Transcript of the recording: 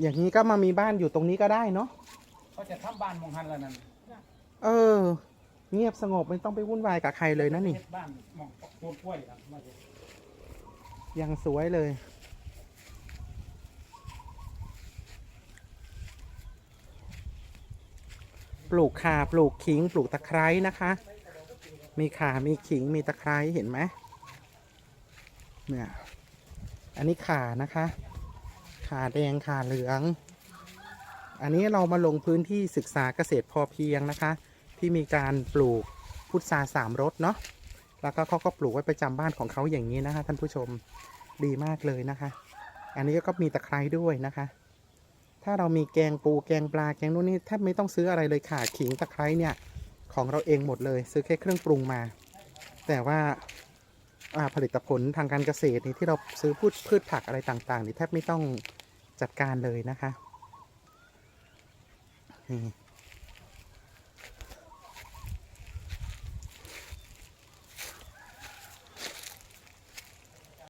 อย่างนี้ก็มามีบ้านอยู่ตรงนี้ก็ได้เนาะเขาจะทำบ้านมองหันแล้วนั่นเออ เงียบสงบไม่ต้องไปวุ่นวายกับใครเลยนะนี่ ฮ็ดบ้านมองโคนกล้วยครับมาเฮ็ดยังสวยเลย ปลูกข่าปลูกขิง ปลูกตะไคร้นะคะ มีข่ามีขิง มีตะไคร้เห็นไหมเนี่ย อันนี้ข่านะคะ ขาแดงขาเหลือง อันนี้เรามาลงพื้นที่ศึกษาเกษตรพอเพียงนะคะ ที่มีการปลูกพุทราสามรสเนาะแล้วก็เขาก็ปลูกไว้ประจำบ้านของเขาอย่างนี้นะคะท่านผู้ชมดีมากเลยนะคะ อันนี้ก็มีตะไคร้ด้วยนะคะ ถ้าเรามีแกงปูแกงปลาแกงนู่นนี่แทบไม่ต้องซื้ออะไรเลยค่ะขิงตะไคร้เนี่ยของเราเองหมดเลย ซื้อแค่เครื่องปรุงมา แต่ว่าอ่าผลิตผลทางการเกษตรนี่ที่เราซื้อพืชพืชผักอะไรต่างๆนี่แทบไม่ต้อง จัดการเลยนะคะนี่